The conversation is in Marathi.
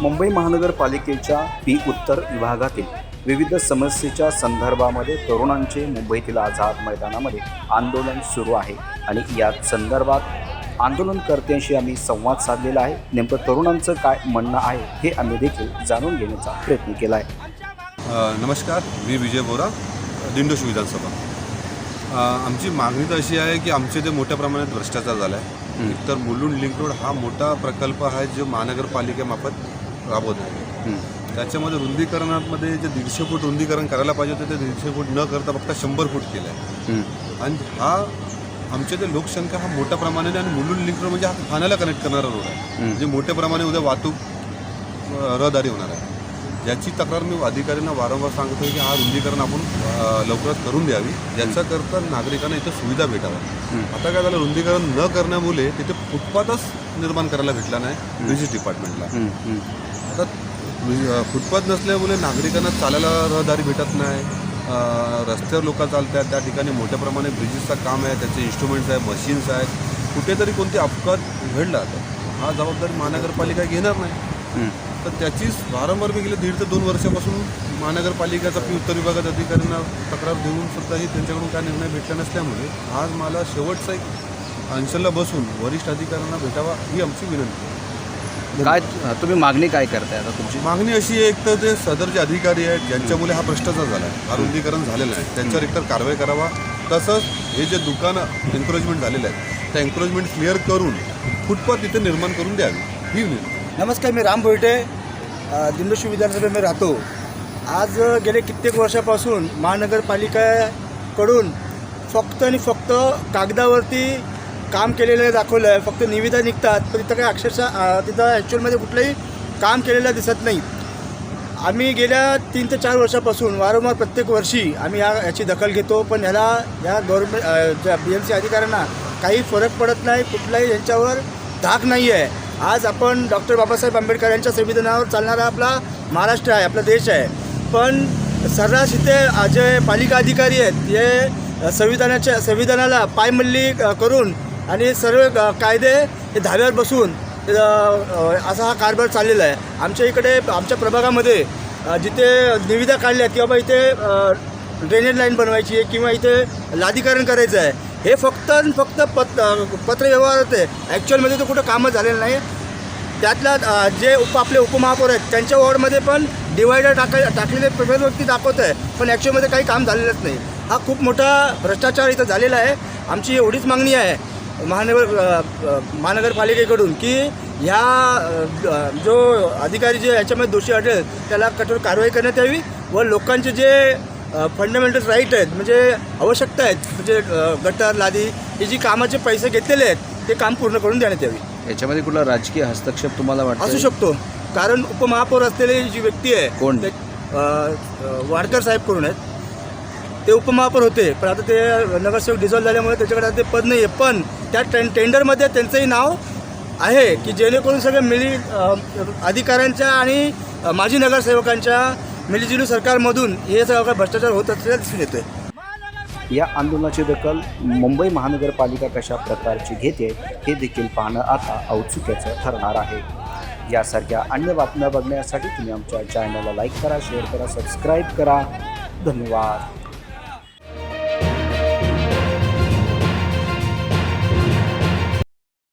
मुंबई महानगरपालिकेच्या पी उत्तर विभागातील विविध समस्येच्या संदर्भामध्ये तरुणांचे मुंबईतील आझाद मैदानामध्ये आंदोलन सुरू आहे. आणि या संदर्भात आंदोलनकर्त्यांशी आम्ही संवाद साधलेला आहे. नेमकं तरुणांचं काय म्हणणं आहे हे आम्ही देखील जाणून घेण्याचा प्रयत्न केला आहे नमस्कार. मी विजय बोरा दिंडोशी विधानसभा. आमची मागणी तर अशी आहे की आमचे ते मोठ्या प्रमाणात भ्रष्टाचार झाला आहे एकतर मुलुंड लिंक रोड हा मोठा प्रकल्प आहे जो महानगरपालिकेमार्फत राबवत आहे. त्याच्यामध्ये रुंदीकरणामध्ये जे दीडशे फूट रुंदीकरण करायला पाहिजे होते ते दीडशे फूट न करता फक्त शंभर फूट केलं आहे आणि हा आमच्या ते लोकसंख्या हा मोठ्या प्रमाणाने आणि मुलुंड लिंक रोड म्हणजे हा ठाण्याला कनेक्ट करणारा रोड आहे. म्हणजे मोठ्या प्रमाणे उद्या वाहतूक रहदारी होणार आहे. ज्याची तक्रार मी अधिकाऱ्यांना वारंवार सांगतो की हा रुंदीकरण आपण लवकरात करून द्यावी. ज्याच्याकरता नागरिकांना इथं सुविधा भेटाव्या. आता काय झालं रुंदीकरण न करण्यामुळे तिथे फुटपाथच निर्माण करायला भेटला नाही ब्रिजेस डिपार्टमेंटला. आता फुटपाथ नसल्यामुळे नागरिकांना चालायला रहदारी भेटत नाही. रस्त्यावर लोक चालतात त्या ठिकाणी मोठ्या प्रमाणे ब्रिजेसचं काम आहे त्याचे इन्स्ट्रुमेंट्स आहे मशीन्स आहेत. कुठेतरी कोणते अपघात घडला तर हा जबाबदारी महानगरपालिका घेणार नाही. तर त्याचीच वारंवार मी गेले दीड ते दोन वर्षापासून महानगरपालिकेचा पी उत्तर विभागात अधिकाऱ्यांना तक्रार देऊन सुद्धाही त्यांच्याकडून काय निर्णय भेटला नसल्यामुळे आज मला शेवटचा एक अंशलला बसून वरिष्ठ अधिकाऱ्यांना भेटावा ही आमची विनंती आहे. काय तुम्ही मागणी काय करताय आता तुमची? मागणी अशी आहे एक तर ते सदरचे अधिकारी आहेत ज्यांच्यामुळे हा भ्रष्टाचार झाला आहे हा रुंदीकरण झालेलं आहे त्यांच्यावर एकतर कारवाई करावा तसंच हे जे दुकानं एन्क्रोचमेंट झालेले आहेत त्या एन्क्रोचमेंट क्लिअर करून फुटपाथ तिथे निर्माण करून द्यावी ही विनंती नमस्कार मी राम भोईटे अ, दिंडोशी विधानसभेमध्ये राहतो. आज गेले कित्येक वर्षापासून महानगरपालिकेकडून फक्त आणि फक्त कागदावरती काम केलेलं दाखवलं आहे फक्त निविदा निघतात पण तिथं काही अक्षरशः तिथं ॲक्च्युअलमध्ये कुठलंही काम केलेलं दिसत नाही. आम्ही गेल्या तीन ते चार वर्षापासून वारंवार प्रत्येक वर्षी आम्ही या याची दखल घेतो पण ह्याला या गव्हर्मेंट ज्या बी एम सी अधिकाऱ्यांना काही फरक पडत नाही कुठलाही यांच्यावर धाक नाही आहे आज आपण डॉक्टर बाबासाहेब आंबेडकर यांच्या संविधानावर चालणारा आपला महाराष्ट्र आहे आपला देश आहे. पण सर्रास इथे जे पालिका अधिकारी आहेत हे संविधानाच्या संविधानाला पायमल्ली करून आणि सर्व कायदे हे धाव्यावर बसून असा हा कारभार चाललेला आहे. आमच्या इकडे आमच्या प्रभागामध्ये जिथे निविदा काढल्या आहेत की बाबा इथे ड्रेनेज लाईन बनवायची आहे किंवा इथे लादीकरण करायचं आहे हे फक्त आणि फक्त पत पत्रव्यवहार होते. ॲक्च्युअलमध्ये तर कुठं कामं झालेलं नाही. त्यातल्या जे उप आपले उपमहापौर आहेत त्यांच्या वॉर्डमध्ये पण डिवायडर टाका टाकलेले पेपरवरती दाखवत आहे पण ॲक्च्युअलमध्ये काही काम झालेलंच नाही. हा खूप मोठा भ्रष्टाचार इथं झालेला आहे. आमची एवढीच मागणी आहे महानगर महानगरपालिकेकडून की ह्या जो अधिकारी जे याच्यामध्ये दोषी आढळेल त्याला कठोर कारवाई करण्यात यावी व लोकांचे जे फंडामेंटल राईट आहेत म्हणजे आवश्यकता आहेत. म्हणजे गटर लादी हे जी कामाचे पैसे घेतलेले आहेत ते काम पूर्ण करून देण्यात यावी. याच्यामध्ये कुठला राजकीय हस्तक्षेप तुम्हाला वाटतो असू शकतो. कारण उपमहापौर असलेली जी व्यक्ती आहे कोण? वाडकर साहेब करून आहेत. ते उपमहापौर होते पण आता ते नगरसेवक डिझॉल्व झाल्यामुळे त्याच्याकडे आता ते पद नाही आहे पण त्या टें टेंडरमध्ये त्यांचंही नाव आहे की जेणेकरून सगळे मिली अधिकाऱ्यांच्या आणि माजी नगरसेवकांच्या मिलीजुली सरकारमधून हे सगळं भ्रष्टाचार होत असल्याचं दिसून येतोय. या आंदोलनाची दखल मुंबई महानगरपालिका कशा प्रकारची घेते हे देखील पाहणं आता औत्सुक्याचं ठरणार आहे. यासारख्या अन्य बातम्या बघण्यासाठी तुम्ही आमच्या चॅनलला लाईक करा शेअर करा सबस्क्राईब करा. धन्यवाद.